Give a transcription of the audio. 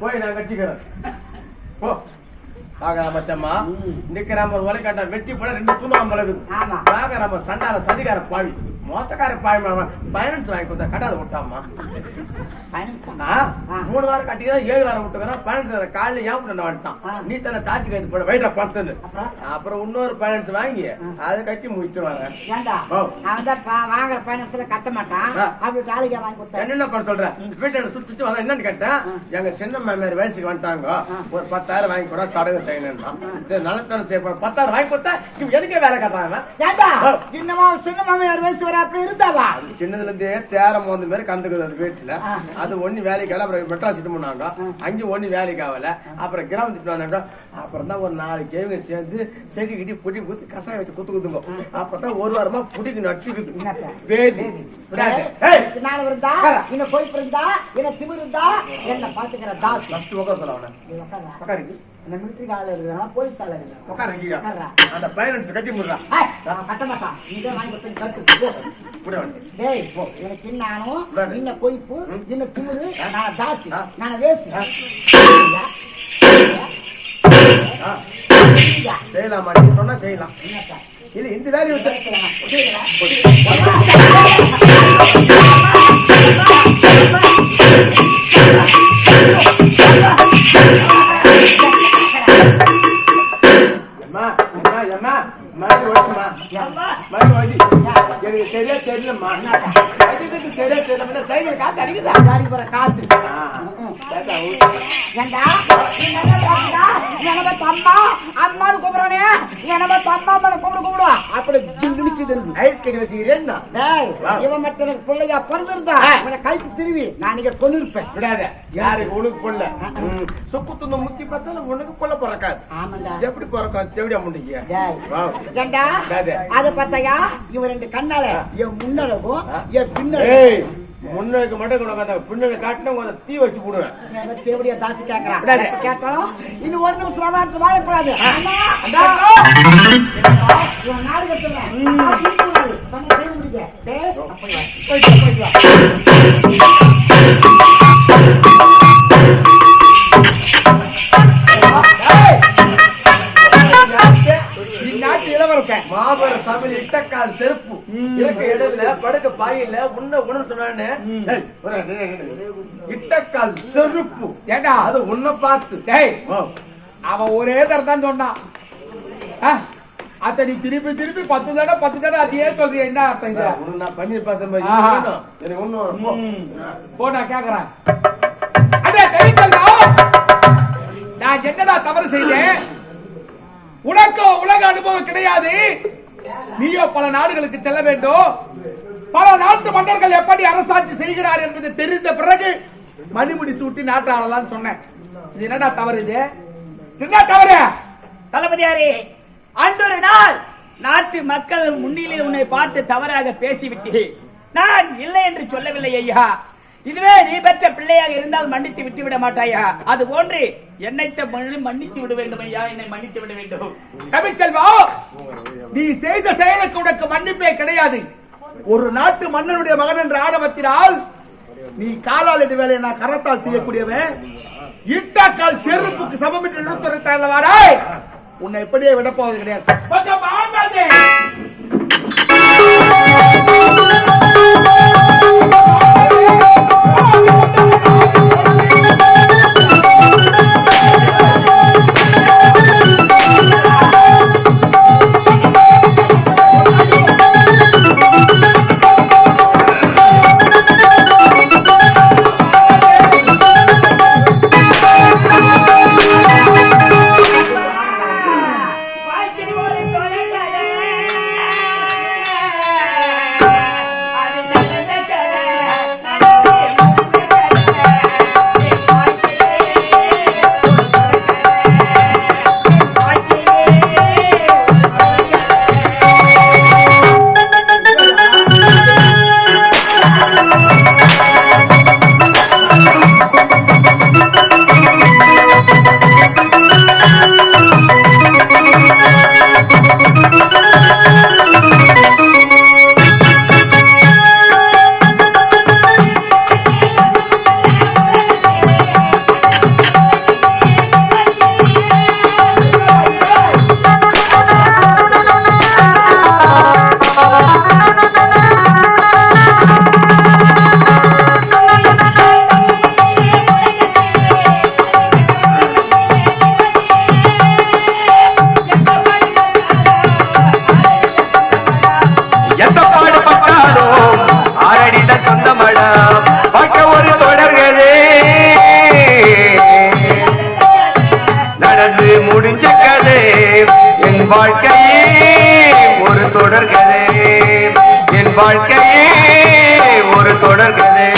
போய் நான் கட்டிக்கிறேன். போ. பாக்கறாம மச்சம்மா நிக்கிறாம ஒரு ஒலைக்காட்டா வெட்டி போட ரெண்டு தூணம் மலகுது ஆமா. பாக்கறாம சண்டால சதிகார பாவி. மோசக்கார பைனான்ஸ் வாங்கி கொடுத்தா கட்டாத விட்டாமா. மூணு வாரம் கட்டி தான் ஏழு வாரம் விட்டுக்கிறேன் பன்னெண்டு காலையில ஏன் பண்ண வந்துட்டான். நீ தானே தாச்சி கைது போட வயிற்ற பத்துன்னு அப்புறம்? இன்னொரு பன்னெண்டு வாங்கி அதை கட்டி பா- வாங்குற பையனத்துல கட்ட மாட்டான். அப்படி தாலிகா வாங்கி கொடுத்தேன் என்னென்ன பண்ண சொல்ற? வீட்டுல சுத்தி சுத்தி வந்தா என்னன்னு கேட்டேன் எங்க சின்ன மாமியார் வயசுக்கு வந்துட்டாங்க ஒரு பத்தாயிரம் வாங்கி கூட சடங்கு செய்யணும் நலத்தனம் செய்ய பத்தாயிரம் வாங்கி கொடுத்தா எனக்கே வேலை. இன்னமா சின்ன மாமியார் வயசு வர அப்படி இருந்தாவா? சின்னதுல இருந்தே தேரம் போந்த மாதிரி கந்துக்குது அது வீட்டுல. அது ஒண்ணு வேலைக்கு ஆகல அப்புறம் மெட்ராஸ் சிட்டு போனாங்க. அங்கேயும் ஒண்ணு வேலைக்கு ஆகல. அப்புறம் கிராமத்துக்கு வந்தாங்க. அப்புறம் தான் ஒரு நாலு கேவுங்க சேர்ந்து செடி கிட்டி புடி குத்து கசாயம் வச்சு குத்து குத்துங்க. அப்பதான் ஒரு வாரமா புடிக்கு நச்சுக்குது என்னத்த? நாள் இருந்தா இருந்தா என்ன திமிர் இருந்தா என்ன பாத்துக்கிற தாஸ் first உட்கார சொல்ல அவனை. நீ உட்கார்றா. உட்காரு இங்க. இந்த மிலிட்டரி ஆள் இருக்கிறான் போலீஸ் ஆள் இருக்கிறான் உட்காரு. அந்த பையனை கட்டி முடுறா கட்ட மாட்டான். வாங்கி கொடுத்து டேய் எனக்கு. இன்ன கொய்ப்பு இன்ன திமிரு நான் தாசி. நான் வேசி? செய்யலாமா? சொன்னா செய்யலாம்? இல்ல இந்த வேலையை எனக்கு சரியா தெரியலம்மா அதுக்கு சரியா தெரியல சைக்கிள் காத்து அடிக்குதா காடி போற காத்து என்னமா தம்மா அம்மானு கூப்பிடுறானே. என்னமா தம்மா அம்மானு கூப்பிடு. அப்படி ஜிங்குனிக்குது ஐஸ் கட்டி வச்சுக்கிறேன்னா டேய் இவன் மட்டும் எனக்கு பிள்ளையா பிறந்திருந்தா இவனை திருவி நான் நீங்க கொண்டிருப்பேன் விடாத. யாருக்கு உனக்கு பொல்ல சுக்கு துண்ண முத்தி பார்த்தாலும் உனக்கு பொல்ல பிறக்காது. ஆமாண்டா. எப்படி பிறக்கும்? தேவடியா முடிங்க. ஏண்டா. அது பார்த்தாயா? இவன் ரெண்டு கண்ணால என் முன்னழகும் என் பின்னழகும் முன்னுக்கு மட்டும் உனக்கு பின்னணி காட்டினா உங்களை தீ வச்சு போடுவேன். தேவடியா தாசி கேட்கறான். கேட்டாலும் இன்னும் ஒரு நிமிஷம் விளையாட்டு வாழக்கூடாது. மாபெரும் தமிழ் இட்டக்கால் செருப்பு. இருக்க இடத்துல படுக்க பாயில உன்ன உணவு சொன்னானே ஏய், ஒரு நில்லு, நில்லு, நில்லு. இட்டக்கால் செருப்பு. ஏண்டா? அது உன்னை பார்த்து. டேய் அவன் ஒரே தரம் தான் சொன்னான் ஆ, அத நீ திருப்பி திருப்பி பத்து தடவை பத்து தடவை அதையே சொல்றிய? என்ன அர்த்தம் இது? நான் பண்ணி பேச ஆஹா. எனக்கு ஒண்ணும் போ. நான் கேக்குறேன். நான் என்னடா தவறு செய்தேன்? உனக்கோ உலக அனுபவம் கிடையாது. நீயோ பல நாடுகளுக்கு செல்ல வேண்டும். பல நாட்டு மன்னர்கள் எப்படி அரசாட்சி செய்கிறார் என்பது தெரிந்த பிறகு மணிமுடி சூட்டி நாட்டாளலாம் சொன்னேன். இது என்னடா தவறு இது? என்ன தவறு? தளபதியாரே அன்றொரு நாள் நாட்டு மக்கள் முன்னிலை உன்னை பார்த்து தவறாக பேசிவிட்டு நான் இல்லை என்று சொல்லவில்லை ஐயா. இதுவே நீ பெற்ற பிள்ளையாக இருந்தால் மன்னித்து விட்டு விட மாட்டாயா? அது போன்று என்னை மன்னித்து விட வேண்டும் ஐயா என்னை மன்னித்து விட வேண்டும். கவிச்செல்வா நீ செய்த செயலுக்கு உனக்கு மன்னிப்பே கிடையாது. ஒரு நாட்டு மன்னனுடைய மகன் என்ற ஆணவத்தினால் நீ காலால் இது வேலையை நான் கரத்தால் செய்யக்கூடியவன். இட்டாக்கால் செருப்புக்கு சமம் என்று வாராய் உன்னை எப்படியே விடப்போவது கிடையாது. கொஞ்சம் நடந்து முடிஞ்ச கதை என் வாழ்க்கையே ஒரு தொடர்கதை என் வாழ்க்கையே ஒரு தொடர்கதை